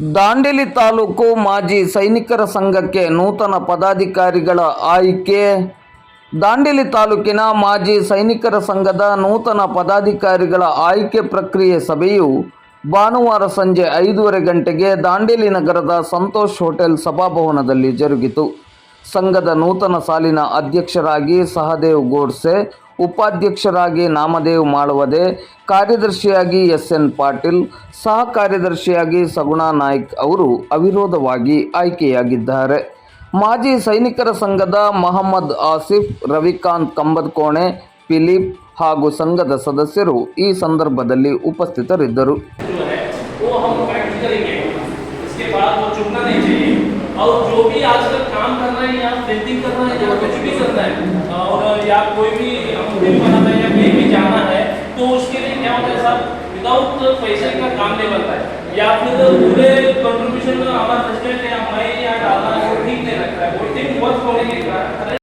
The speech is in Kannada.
ದಾಂಡೇಲಿ ತಾಲೂಕು ಮಾಜಿ ಸೈನಿಕರ ಸಂಘಕ್ಕೆ ನೂತನ ಪದಾಧಿಕಾರಿಗಳ ಆಯ್ಕೆ. ದಾಂಡೇಲಿ ತಾಲೂಕಿನ ಮಾಜಿ ಸೈನಿಕರ ಸಂಘದ ನೂತನ ಪದಾಧಿಕಾರಿಗಳ ಆಯ್ಕೆ ಪ್ರಕ್ರಿಯೆ ಸಭೆಯು ಭಾನುವಾರ ಸಂಜೆ ಐದೂವರೆ ಗಂಟೆಗೆ ದಾಂಡೇಲಿ ನಗರದ ಸಂತೋಷ್ ಹೋಟೆಲ್ ಸಭಾಭವನದಲ್ಲಿ ಜರುಗಿತು. ಸಂಘದ ನೂತನ ಸಾಲಿನ ಅಧ್ಯಕ್ಷರಾಗಿ ಸಹದೇವ್ ಗೋಡ್ಸೆ, ಉಪಾಧ್ಯಕ್ಷರಾಗಿ ನಾಮದೇವ್ ಮಾಳವದೆ, ಕಾರ್ಯದರ್ಶಿಯಾಗಿ ಎಸ್ ಎನ್ ಪಾಟೀಲ್ ಸಹ ಕಾರ್ಯದರ್ಶಿಯಾಗಿ ಸಗುಣಾ ನಾಯ್ಕ್ ಅವರು ಅವಿರೋಧವಾಗಿ ಆಯ್ಕೆಯಾಗಿದ್ದಾರೆ. ಮಾಜಿ ಸೈನಿಕರ ಸಂಘದ ಮಹಮ್ಮದ್ ಆಸಿಫ್, ರವಿಕಾಂತ್ ಕಂಬದ್ಕೋಣೆ, ಫಿಲಿಪ್ ಹಾಗೂ ಸಂಘದ ಸದಸ್ಯರು ಈ ಸಂದರ್ಭದಲ್ಲಿ ಉಪಸ್ಥಿತರಿದ್ದರು. और जो भी आजकल काम कर रहे हैं या पेंटिंग कर रहे हैं या कुछ भी करना है और या कोई भी हम दिन बनाना है या कहीं भी जाना है तो उसके लिए क्या होता है साहब विदाउट पैसे का काम नहीं बनता है। या फिर पूरे कंट्रीब्यूशन हमारा प्रेसिडेंट है हमारे यहाँ डालना है ठीक नहीं लगता है वो ठीक वर्क होने के कारण